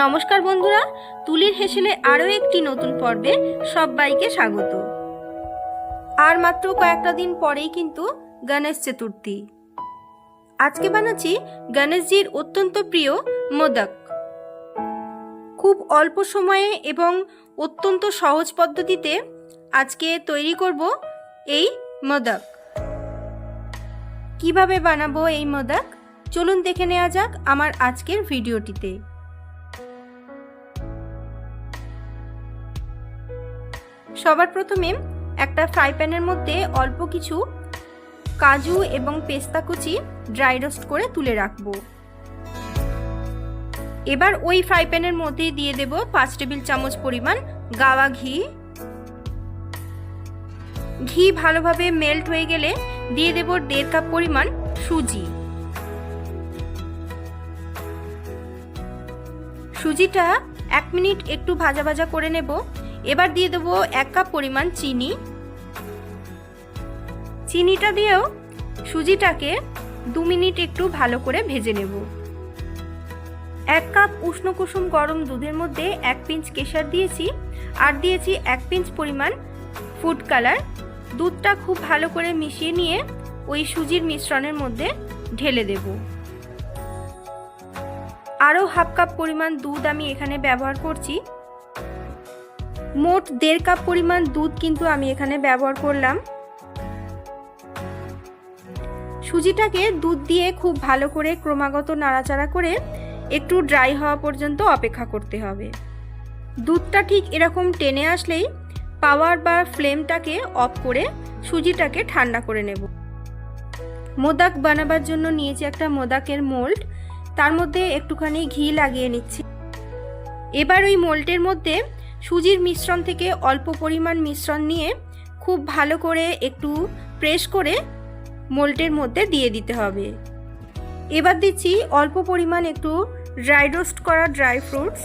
নমস্কার বন্ধুরা, তুলির হেসেলে আরও একটি নতুন পর্বে সবাইকে স্বাগত। আর মাত্র কয়েকটা দিন পরেই কিন্তু গণেশ চতুর্থী। আজকে বানাচ্ছি গণেশজির অত্যন্ত প্রিয় মোদক। খুব অল্প সময়ে এবং অত্যন্ত সহজ পদ্ধতিতে আজকে তৈরি করব এই মোদক। কীভাবে বানাবো এই মোদক? চলুন দেখে নেওয়া যাক আমার আজকের ভিডিওটিতে। সবার প্রথমে একটা ফ্রাই প্যানের মধ্যে অল্প কিছু কাজু এবং পেস্তা কুচি ড্রাই রোস্ট করে তুলে রাখব। এবার ওই ফ্রাই প্যানের মধ্যে দিয়ে দেব পাঁচ টেবিল চামচ পরিমাণ গাওয়া ঘি। ঘি ভালোভাবে মেল্ট হয়ে গেলে দিয়ে দেব দেড় কাপ পরিমাণ সুজি। সুজিটা এক মিনিট একটু ভাজা ভাজা করে নেব। এবার দিয়ে দেবো এক কাপ পরিমাণ চিনি। চিনিটা দিয়েও সুজিটাকে দু মিনিট একটু ভালো করে ভেজে নেব। এক কাপ উষ্ণ কুসুম গরম দুধের মধ্যে এক পিঞ্চ কেশর দিয়েছি আর দিয়েছি এক পিঞ্চ পরিমাণ ফুড কালার। দুধটা খুব ভালো করে মিশিয়ে নিয়ে ওই সুজির মিশ্রণের মধ্যে ঢেলে দেব। আরও হাফ কাপ পরিমাণ দুধ আমি এখানে ব্যবহার করছি। মোট দেড় কাপ পরিমাণ দুধ কিন্তু আমি এখানে ব্যবহার করলাম। সুজিটাকে দুধ দিয়ে খুব ভালো করে ক্রমাগত নাড়াচাড়া করে একটু ড্রাই হওয়া পর্যন্ত অপেক্ষা করতে হবে। দুধটা ঠিক এরকম টেনে আসলেই পাওয়ার বা ফ্লেমটাকে অফ করে সুজিটাকে ঠান্ডা করে নেব। মোদাক বানাবার জন্য নিয়েছি একটা মোদাকের মোল্ড। তার মধ্যে একটুখানি ঘি লাগিয়ে নিচ্ছি। এবার ওই মোল্টের মধ্যে সুজির মিশ্রণ থেকে অল্প পরিমাণ মিশ্রণ নিয়ে খুব ভালো করে একটু প্রেস করে মোল্টের মধ্যে দিয়ে দিতে হবে। এবার দিচ্ছি অল্প পরিমাণ একটু ড্রাই রোস্ট করা ড্রাই ফ্রুটস।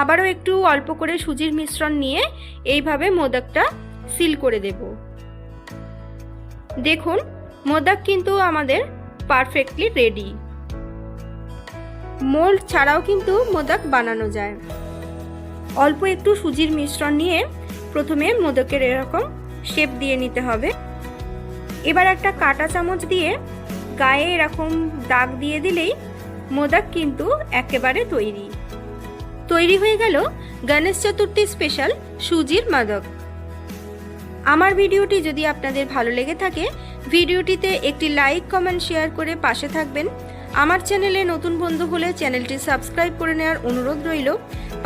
আবারও একটু অল্প করে সুজির মিশ্রণ নিয়ে এইভাবে মোদকটা সিল করে দেব। দেখুন, মোদক কিন্তু আমাদের পারফেক্টলি রেডি। মোল্ড ছাড়াও কিন্তু মোদক বানানো যায়। অল্প একটু সুজির মিশ্রণ নিয়ে প্রথমে মোদকের এরকম শেপ দিয়ে নিতে হবে। এবার একটা কাটা চামচ দিয়ে গায়ে এরকম দাগ দিয়ে দিলেই মোদক কিন্তু একেবারে তৈরি। তৈরি হয়ে গেল গণেশ চতুর্থী স্পেশাল সুজির মাদক। আমার ভিডিওটি যদি আপনাদের ভালো লেগে থাকে, ভিডিওটিতে একটি লাইক কমেন্ট শেয়ার করে পাশে থাকবেন। আমার চ্যানেলে নতুন বন্ধু হলে চ্যানেলটি সাবস্ক্রাইব করে নেওয়ার অনুরোধ রইল।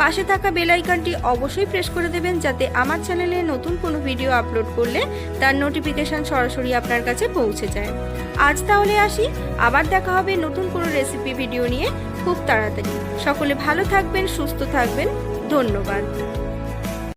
পাশে থাকা বেল আইকনটি অবশ্যই প্রেস করে দেবেন যাতে আমার চ্যানেলে নতুন কোনো ভিডিও আপলোড করলে তার নোটিফিকেশান সরাসরি আপনার কাছে পৌঁছে যায়। আজ তাহলে আসি, আবার দেখা হবে নতুন কোনো রেসিপি ভিডিও নিয়ে। খুব তাড়াতাড়ি। সকলে ভালো থাকবেন, সুস্থ থাকবেন। ধন্যবাদ।